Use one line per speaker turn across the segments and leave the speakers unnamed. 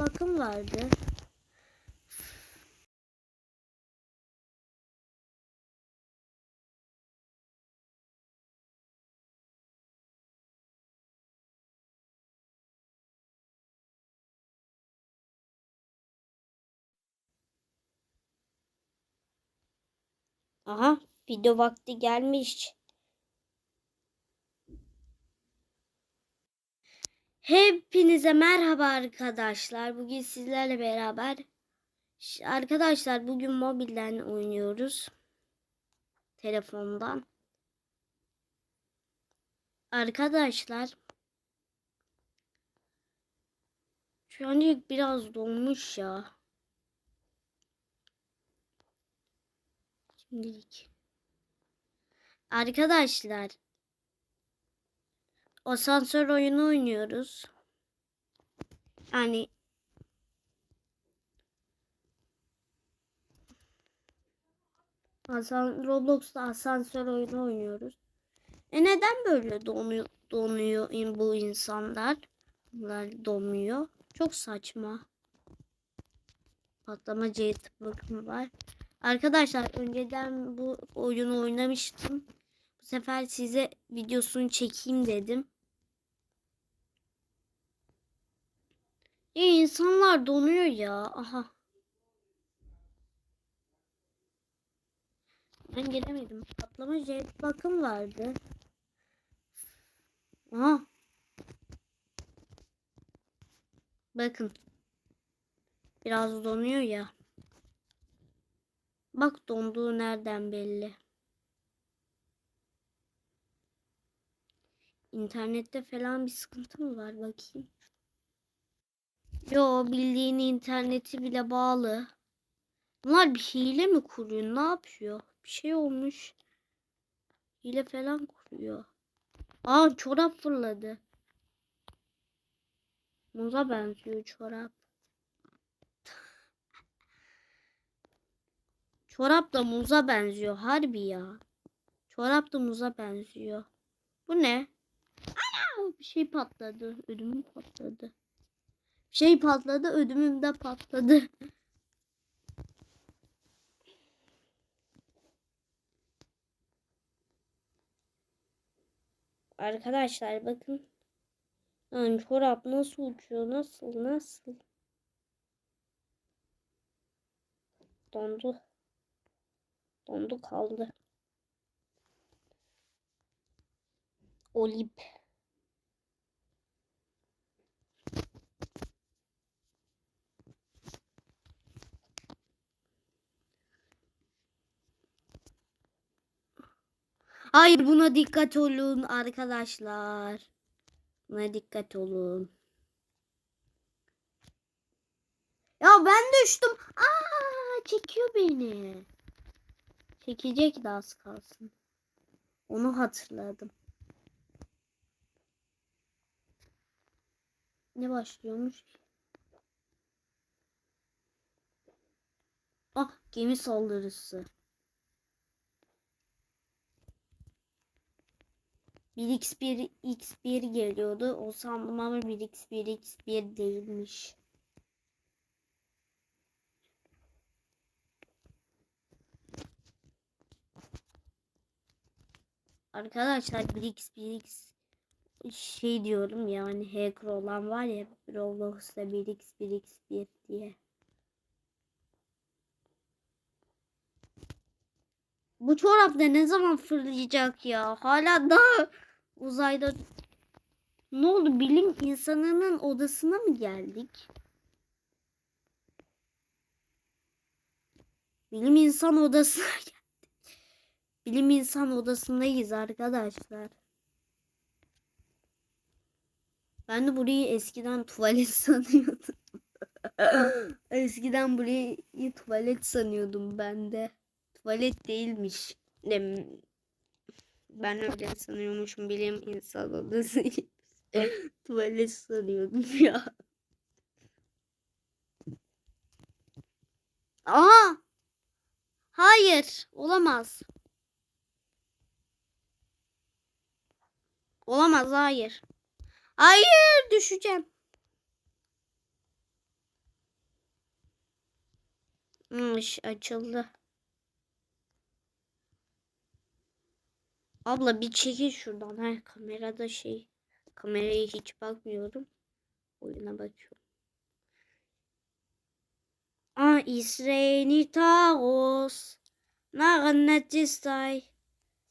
bakım vardı. Aha video vakti gelmiş. Hepinize merhaba arkadaşlar. Bugün sizlerle beraber arkadaşlar bugün mobilden oynuyoruz. Telefondan. Arkadaşlar şu an biraz donmuş ya. Şimdilik. Arkadaşlar asansör oyunu oynuyoruz. Yani Asan Roblox'ta asansör oyunu oynuyoruz. E neden böyle donuyor, donuyor bu insanlar? Bunlar donuyor. Çok saçma. Patlama jet bakımı var. Arkadaşlar önceden bu oyunu oynamıştım. Bu sefer size videosunu çekeyim dedim. Ya insanlar donuyor ya. Aha. Ben gelemedim. Patlama jet bakım vardı. Aha. Bakın. Biraz donuyor ya. Bak donduğu nereden belli. İnternette falan bir sıkıntı mı var bakayım. Yo bildiğin interneti bile bağlı. Bunlar bir hile mi kuruyor? Ne yapıyor? Bir şey olmuş. Hile falan kuruyor. Aa çorap fırladı. Muza benziyor çorap. Çorap da muza benziyor harbi ya. Çorap da muza benziyor. Bu ne? Bir şey patladı. Ödümüm patladı. Bir şey patladı ödümüm de patladı. Arkadaşlar bakın. Yani çorap nasıl uçuyor? Nasıl? Nasıl? Dondu. Dondu kaldı. Olip. Hayır buna dikkat olun arkadaşlar. Buna dikkat olun. Ya ben düştüm. Aa çekiyor beni. Çekecek de az kalsın. Onu hatırladım. Ne başlıyormuş ki? Ah gemi saldırısı. 1x1 x1 geliyordu. O sandım ama 1x1 x1 değilmiş. Arkadaşlar 1x 1x şey diyorum yani hacker olan var ya Roblox'ta 1x 1x 1 diye. Bu çorap da ne zaman fırlayacak ya? Hala daha uzayda ne oldu? Bilim insanının odasına mı geldik? Bilim insan odasına geldik. Bilim insan odasındayız arkadaşlar. Ben de burayı eskiden tuvalet sanıyordum. eskiden burayı tuvalet sanıyordum ben de. Tuvalet değilmiş. Ben öyle sanıyormuşum bilim insan odası. tuvalet sanıyordum ya. Aa! Hayır, olamaz. Olamaz, hayır. Hayır, düşeceğim. İş açıldı. Abla bir çekil şuradan. Ha, kamerada şey. Kameraya hiç bakmıyorum. Oyuna bakıyorum. Aa İsreni Taos. Narnetistay.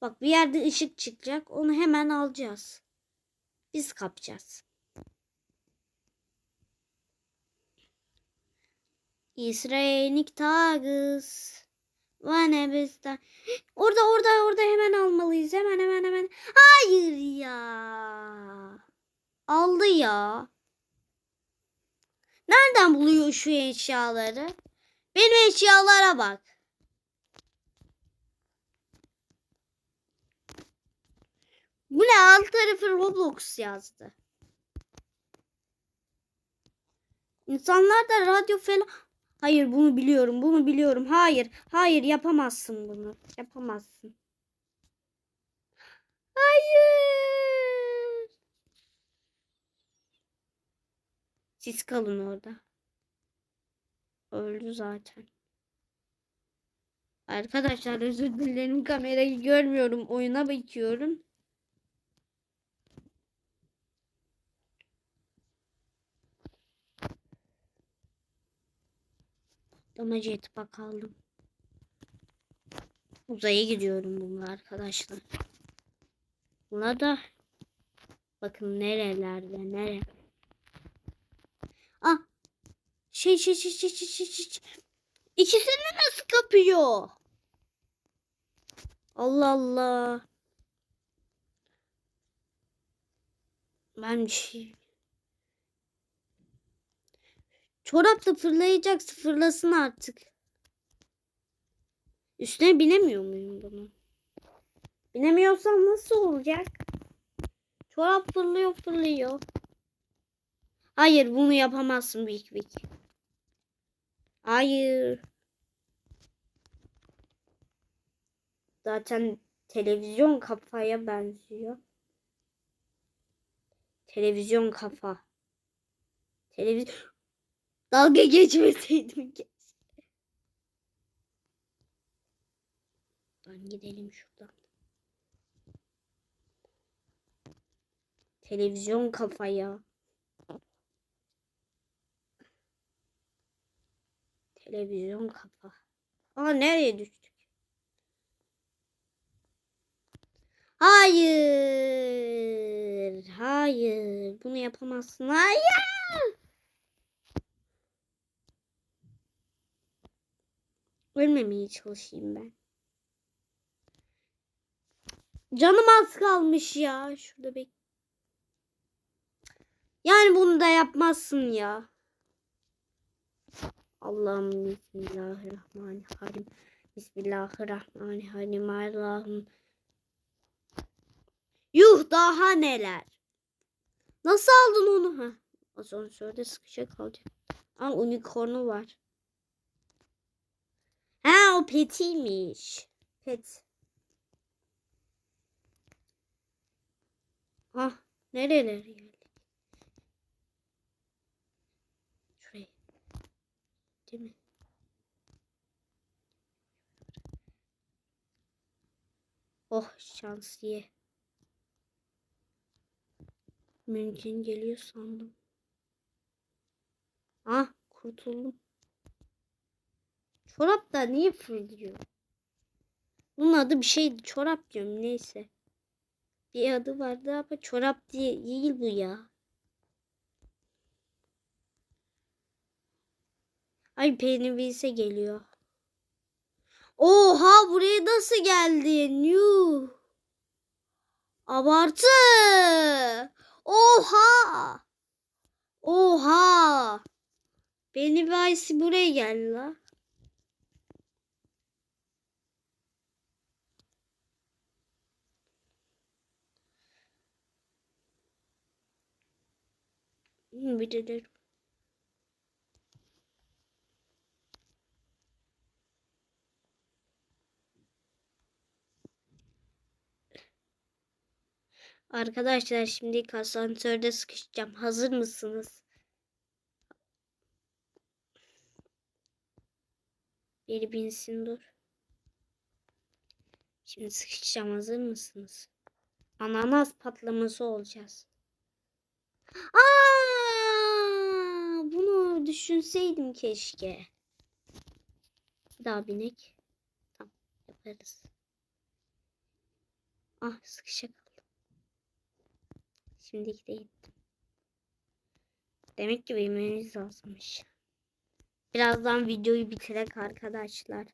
Bak bir yerde ışık çıkacak. Onu hemen alacağız. Biz kapacağız. İsrainik tagız. Vane bizden. Orada orada orada hemen almalıyız. Hemen hemen hemen. Hayır ya. Aldı ya. Nereden buluyor şu eşyaları? Benim eşyalara bak. Bu ne alt tarafı Roblox yazdı. İnsanlar da radyo falan... Hayır bunu biliyorum bunu biliyorum. Hayır hayır yapamazsın bunu. Yapamazsın. Hayır. Siz kalın orada. Öldü zaten. Arkadaşlar özür dilerim kamerayı görmüyorum. Oyuna bakıyorum. Ama jetpack aldım. Uzaya gidiyorum bununla arkadaşlar. Buna da bakın nerelerde nere. Ah şey şey şey şey şey şey şey. İkisini nasıl kapıyor? Allah Allah. Ben şey Çorap da fırlayacaksa fırlasın artık. Üstüne binemiyor muyum bunu? Binemiyorsam nasıl olacak? Çorap fırlıyor fırlıyor. Hayır bunu yapamazsın Big Big. Hayır. Zaten televizyon kafaya benziyor. Televizyon kafa. Televizyon Dalga geçmeseydim keşke. Ben gidelim şuradan. Televizyon kafaya. Televizyon kafa. Aa nereye düştük? Hayır. Hayır. Bunu yapamazsın. Hayır. Ölmemeye çalışayım ben. Canım az kalmış ya. Şurada bek. Yani bunu da yapmazsın ya. Allah'ım Bismillahirrahmanirrahim. Bismillahirrahmanirrahim. Allah'ım. Yuh daha neler. Nasıl aldın onu? Ha. Asansörde sıkışa kalacak. Ama unicornu var. Ha o petiymiş. Pet. Ah nerelere geldik? Değil mi? Oh şans diye. Mümkün geliyor sandım. Ah kurtuldum. Çorap da niye fırlıyor? Bunun adı bir şeydi. Çorap diyorum neyse. Bir adı vardı ama çorap diye değil bu ya. Ay Pennywise geliyor. Oha buraya nasıl geldin? Yuh. Abartı. Oha. Oha. Pennywise buraya geldi la. Birileri. Arkadaşlar şimdi asansörde sıkışacağım. Hazır mısınız? Biri binsin dur. Şimdi sıkışacağım hazır mısınız? Ananas patlaması olacağız. Aa, bunu düşünseydim keşke. Daha binek. Tamam yaparız. Ah sıkışa kaldım. Şimdiki de gittim. Demek ki bilmemiz lazımmış. Birazdan videoyu bitirek arkadaşlar.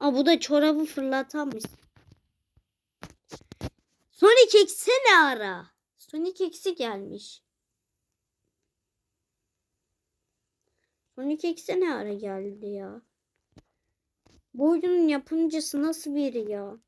Aa bu da çorabı fırlatanmış. Sonic X'e ne ara? Sonic X'i gelmiş. Sonic X'e ne ara geldi ya? Bu oyunun yapımcısı nasıl biri ya?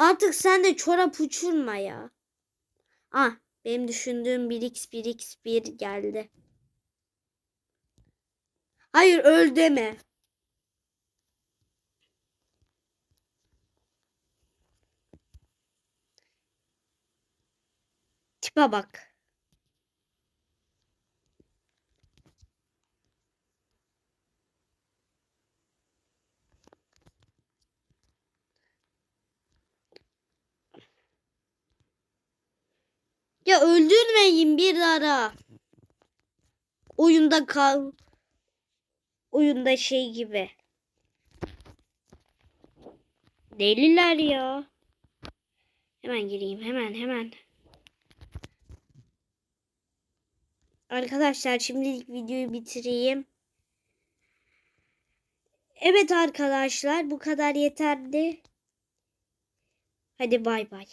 Artık sen de çorap uçurma ya. Ah benim düşündüğüm 1x 1x 1 geldi. Hayır öl deme. Tipe bak. Ya öldürmeyin bir ara. Oyunda kal. Oyunda şey gibi. Deliler ya. Hemen gireyim hemen hemen. Arkadaşlar şimdilik videoyu bitireyim. Evet arkadaşlar bu kadar yeterli. Hadi bay bay.